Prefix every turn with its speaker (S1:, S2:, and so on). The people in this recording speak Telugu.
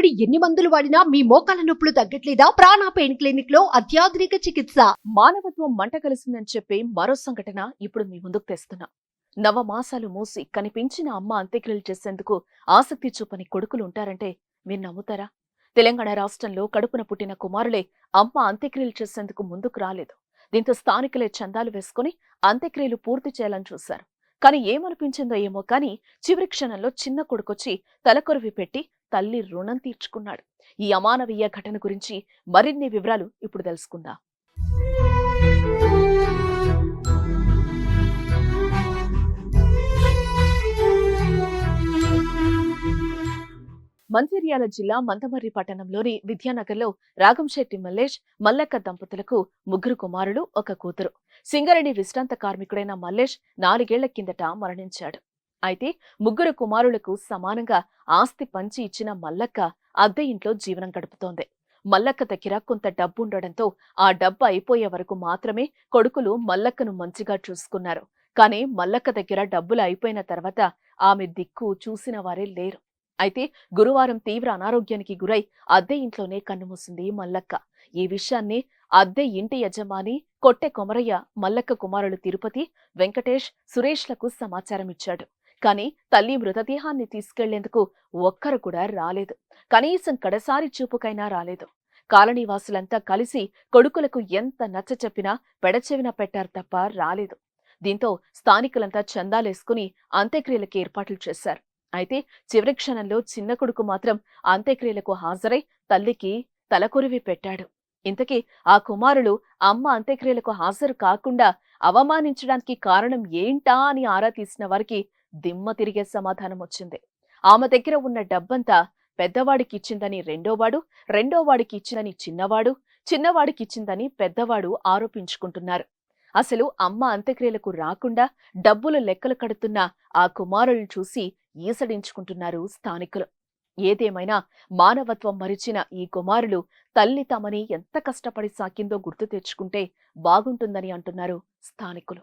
S1: తరబడి ఎన్ని మందులు వాడినా మీ మోకాల నొప్పులు తగ్గట్లేదా? ప్రాణ పెయిన్ క్లినిక్లో అత్యాధునిక చికిత్స.
S2: మానవత్వం మంట కలిసిందని చెప్పే మరో సంఘటన ఇప్పుడు మీ ముందుకు తెస్తున్నా. నవమాసాలు మూసి కనిపించిన అమ్మ అంత్యక్రియలు చేసేందుకు ఆసక్తి చూపని కొడుకులు ఉంటారంటే మీరు నమ్ముతారా? తెలంగాణ రాష్ట్రంలో కడుపున పుట్టిన కుమారులే అమ్మ అంత్యక్రియలు చేసేందుకు ముందుకు రాలేదు. దీంతో స్థానికులే చందాలు వేసుకుని అంత్యక్రియలు పూర్తి చేయాలని చూశారు. కానీ ఏమనిపించిందో ఏమో కానీ చివరి క్షణంలో చిన్న కొడుకొచ్చి తలకొరివి పెట్టి తల్లి రుణం తీర్చుకున్నాడు. ఈ అమానవీయ ఘటన గురించి మరిన్ని వివరాలు ఇప్పుడు తెలుసుకుందాం. మంచిర్యాల జిల్లా మందమర్రి పట్టణంలోని విద్యానగర్లో రాగంశెట్టి మల్లేష్ మల్లక్క దంపతులకు ముగ్గురు కుమారులు ఒక కూతురు. సింగరేణి విశ్రాంత కార్మికుడైన మల్లేష్ నాలుగేళ్ళ కిందట మరణించాడు. అయితే ముగ్గురు కుమారులకు సమానంగా ఆస్తి పంచి ఇచ్చిన మల్లక్క అద్దె ఇంట్లో జీవనం గడుపుతోంది. మల్లక్క దగ్గర కొంత డబ్బు ఉండడంతో ఆ డబ్బు అయిపోయే వరకు మాత్రమే కొడుకులు మల్లక్కను మంచిగా చూసుకున్నారు. కానీ మల్లక్క దగ్గర డబ్బులు అయిపోయిన తర్వాత ఆమె దిక్కు చూసిన వారే లేరు. అయితే గురువారం తీవ్ర అనారోగ్యానికి గురై అద్దె ఇంట్లోనే కన్నుమూసింది మల్లక్క. ఈ విషయాన్ని అద్దె ఇంటి యజమాని కొట్టె కొమరయ్య మల్లక్క కుమారులు తిరుపతి వెంకటేష్ సురేష్లకు సమాచారం ఇచ్చాడు కానీ తల్లి మృతదేహాన్ని తీసుకెళ్ళేందుకు ఒక్కరు కూడా రాలేదు. కనీసం కడసారి చూపుకైనా రాలేదు. కాలనీవాసులంతా కలిసి కొడుకులకు ఎంత నచ్చ చెప్పినా పెడచెవిన పెట్టారు తప్ప రాలేదు. దీంతో స్థానికులంతా చందాలేసుకుని అంత్యక్రియలకు ఏర్పాట్లు చేశారు. అయితే చివరి క్షణంలో చిన్న కొడుకు మాత్రం అంత్యక్రియలకు హాజరై తల్లికి తలకొరివి పెట్టాడు. ఇంతకీ ఆ కుమారులు అమ్మ అంత్యక్రియలకు హాజరు కాకుండా అవమానించడానికి కారణం ఏంటా అని ఆరా తీసిన వారికి దిమ్మ తిరిగే సమాధానం వచ్చింది. ఆమె దగ్గర ఉన్న డబ్బంతా పెద్దవాడికి ఇచ్చిందని రెండోవాడు రెండోవాడికి ఇచ్చినని చిన్నవాడు చిన్నవాడికి ఇచ్చిందని పెద్దవాడు ఆరోపించుకుంటున్నారు. అసలు అమ్మ అంత్యక్రియలకు రాకుండా డబ్బులు లెక్కలు కడుతున్న ఆ కుమారులను చూసి ఈసడించుకుంటున్నారు స్థానికులు. ఏదేమైనా మానవత్వం మరిచిన ఈ కుమారులు తల్లి తమని ఎంత కష్టపడి సాకిందో గుర్తు తెచ్చుకుంటే బాగుంటుందని అంటున్నారు స్థానికులు.